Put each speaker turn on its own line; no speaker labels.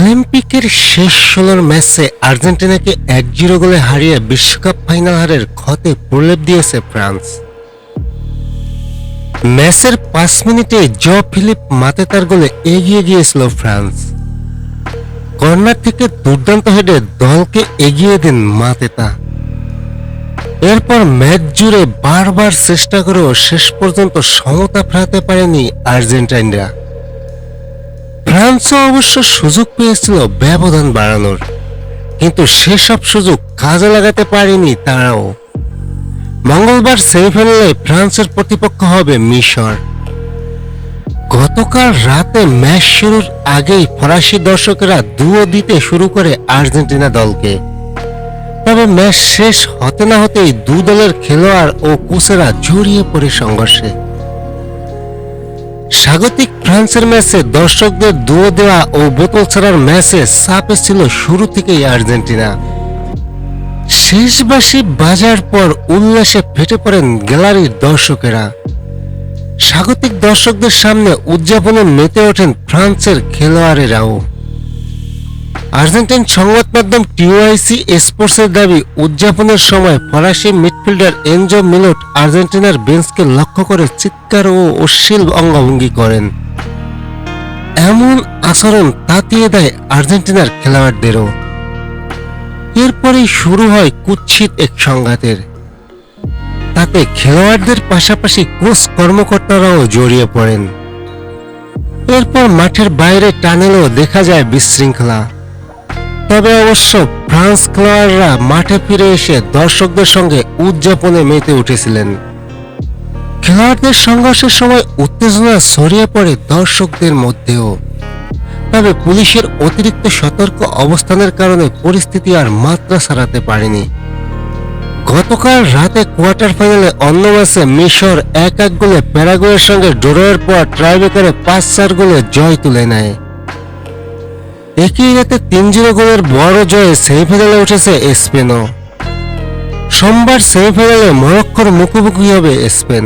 অলিম্পিকের শেষ ষোলোর ম্যাচে আর্জেন্টিনাকে এক জিরো গোলে হারিয়ে বিশ্বকাপ ফাইনাল হারের ক্ষতে প্রলেপ দিয়েছে ফ্রান্স। ম্যাচের পাঁচ মিনিটে জ ফিলিপ মাতেতার গোলে এগিয়ে গিয়েছিল ফ্রান্স। কর্নার থেকে দুর্দান্ত হেডে দলকে এগিয়ে দেন মাতেতা। এরপর ম্যাচ জুড়ে বারবার চেষ্টা করেও শেষ পর্যন্ত সমতা ফেরাতে পারেনি আর্জেন্টাইনরা। ফ্রান্সও অবশ্য সুযোগ পেয়েছিল ব্যবধান বাড়ানোর। কিন্তু সেসব সুযোগ কাজে লাগাতে পারেনি তারাও। মঙ্গলবার সেমিফাইনালে ফ্রান্সের প্রতিপক্ষ হবে মিশর। গতকাল রাতে ম্যাচ শুরুর আগেই ফরাসি দর্শকেরা দুও দিতে শুরু করে আর্জেন্টিনা দলকে। তবে ম্যাচ শেষ হতে না হতেই দু দলের খেলোয়াড় ও কোচেরা জড়িয়ে পড়ে সংঘর্ষে। স্বাগতিক ফ্রান্সের ম্যাচে দর্শকদের দুয়ো দেওয়া ও বোতল ছাড়ার ম্যাচে চাপে ছিল শুরু থেকেই আর্জেন্টিনা। শেষ বাসি বাজার পর উল্লাসে ফেটে পড়েন গ্যালারির দর্শকেরা। স্বাগতিক দর্শকদের সামনে উদযাপনে মেতে ওঠেন ফ্রান্সের খেলোয়াড়েরাও। আর্জেন্টিন সংবাদ মাধ্যম টিওআইসি স্পোর্টসের দাবি, উদযাপনের সময় ফরাসি মিডফিল্ডার এনজো মিলোট আর্জেন্টিনার বেঞ্চকে লক্ষ্য করে চিৎকার ও অশ্লীল অঙ্গভঙ্গি করেন। এমন আচরণ তাতিয়ে দেয় আর্জেন্টিনার খেলোয়াড়দেরও। এরপরেই শুরু হয় কুৎসিত এক সংঘাতের। তাতে খেলোয়াড়দের পাশাপাশি কোচ কর্মকর্তারাও জড়িয়ে পড়েন। এরপর মাঠের বাইরে টানেলেও দেখা যায় বিশৃঙ্খলা। তবে অবশ্য ফ্রান্স খেলোয়াড়রা মাঠে ফিরে এসে দর্শকদের সঙ্গে উদযাপনে মেতে উঠেছিলেন। খেলোয়াড়দের সংঘর্ষের সময় উত্তেজনা ছড়িয়ে পড়ে দর্শকদের মধ্যেও। তবে পুলিশের অতিরিক্ত সতর্ক অবস্থানের কারণে পরিস্থিতি আর মাত্রা ছাড়াতে পারেনি। গতকাল রাতে কোয়ার্টার ফাইনালে অন্য ম্যাচে মিশর এক এক গোলে প্যারাগুয়ের সঙ্গে ড্রয়ের পর ট্রাইবেকারে পাঁচ চার গোলে জয় তুলে নেয়। একই রাতে তিন জিরো গোলের বড় জয়ে সেমিফাইনালে উঠেছে স্পেনও। সোমবার সেমিফাইনালে মরক্কোর মুখোমুখি হবে স্পেন।